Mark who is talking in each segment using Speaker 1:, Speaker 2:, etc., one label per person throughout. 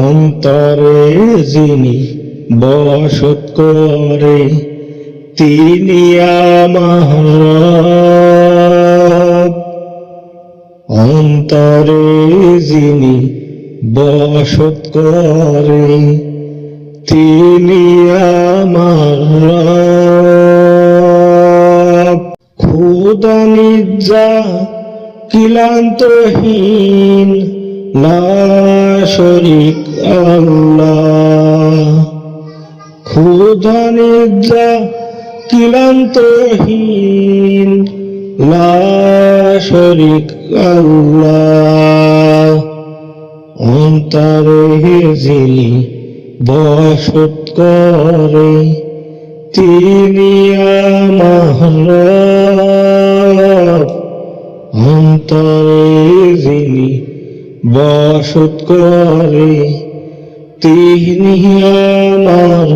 Speaker 1: অন্তরে যিনি বসত করে তিনি আমার। অন্তরে যিনি বসত করে তিনি আমার। খুদা কিলান্তহীন শরিক আল্লাহ। খুদা নির্জা কিলান্তহীন। লা শরিক আল্লাহ। অন্তরে যিনি বসত করে, তিনি আমার অন্তরে যিনি বসত তিনি আমার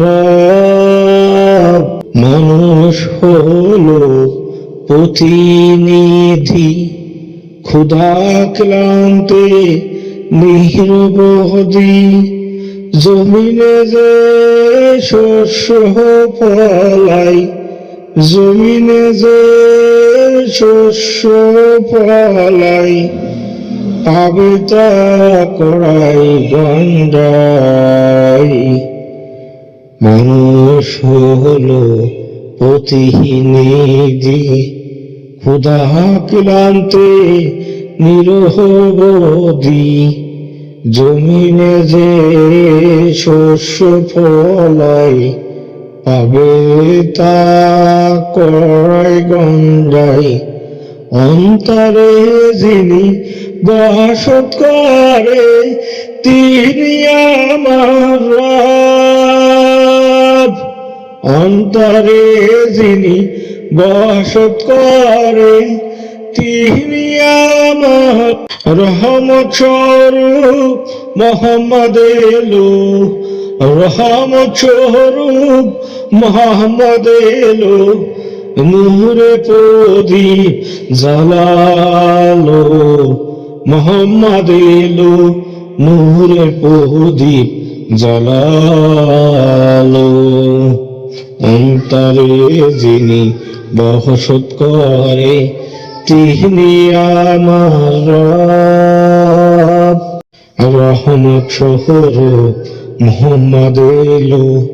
Speaker 1: রব। মানুষ হলো প্রতিনিধি ক্ষুধা ক্লান্তে নির্বোধি জমিনে যে শস্য ফলাই, জমিনে যে শস্য ফলাই তা করাই গন্ডাই মানুষ হলো প্রতিনিধি ক্ষুধা ক্লান্তে নিরহবধি জমিনে যে শস্য ফলাই, পাবে তা করাই গঞ্জাই অন্তরে যিনি বসত করে, তিনি আমার। অন্তরে যিনি বসত করে, তিনি আমার রহমত স্বরূপ, মোহাম্মদ এলো রহমত স্বরূপ, মোহাম্মদ এলো নূরে প্রদীপ জালালো মোহাম্মদ এলো নূরে প্রদীপ জালালো অন্তরে যিনি বসত করে, তিনি আমার। রহমত শহর মোহাম্মদ এলো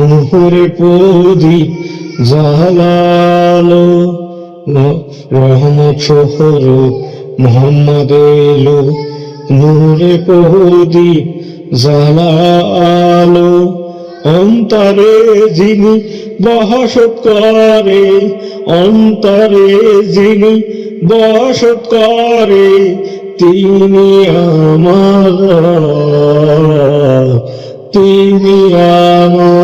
Speaker 1: নূরে প্রদীপ জালালো রহমত শহর মোহাম্মদ এলো নূরে প্রদীপ জালালো। অন্তরে যিনি বসত করে অন্তরে যিনি বসত করে তিনি আমার তিনি আমার।